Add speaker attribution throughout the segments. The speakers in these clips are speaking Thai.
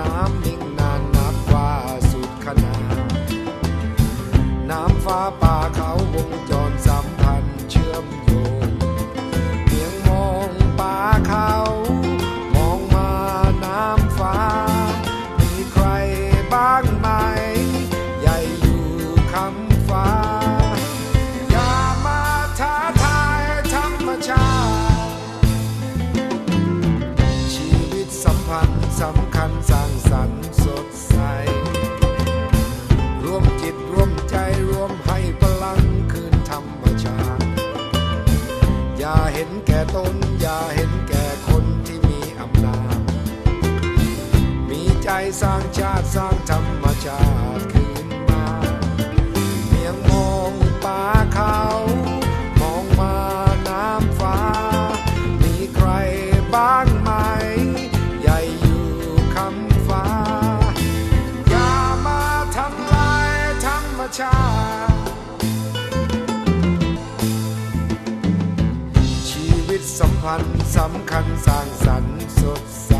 Speaker 1: น้ำนิ่งนานนับว่าสุดขนาดน้ำฟ้าป่าเขาวงจรสัมพันธ์เชื่อมโยงเพียงมองป่าเขา มองมาน้ำฟ้า มีใครบ้างไหม ใหญ่อยู่คำฟ้า อย่ามาท้าทายธรรมชาติ ชีวิตสัมพันธ์สำ แก่ตนอย่าเห็นแก่คนที่มีอำนาจ มีใจสร้างชาติสร้างธรรมชาติ สัมพันธ์สำคัญสร้างสรรค์สดใส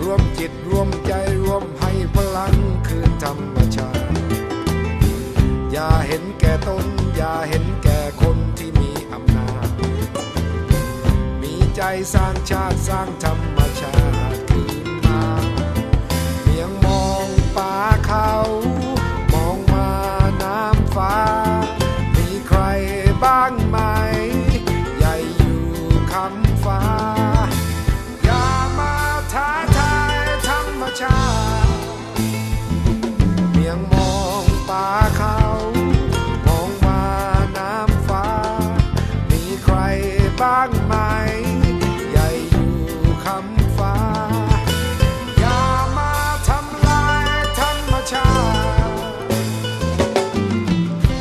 Speaker 1: รวมจิตรวมใจรวมให้พลังคืนธรรมชาติ อย่าเห็นแก่ตน อย่าเห็นแก่คนที่มีอำนาจ มีใจสร้างชาติสร้างธรรม ไหม ใหญ่อยู่คำฟ้า อย่ามาทำลายธรรมชาติ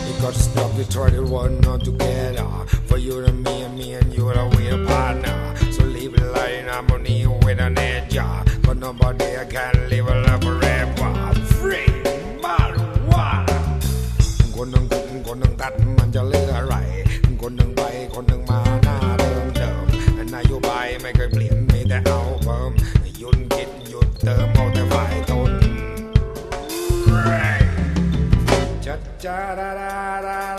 Speaker 1: You gotta stop the try one not together For you and me and me and you are we a partner So live a life in harmony with an edge But nobody can live a life forever Free marijuana คนหนึ่งทุกคนหนึ่งตัดมันจะเลืออะไร คนหนึ่งไปคนหนึ่งมา mày cười blind me the album. Yun kit yun tơ mô tơ vải tôn Cha cha da da da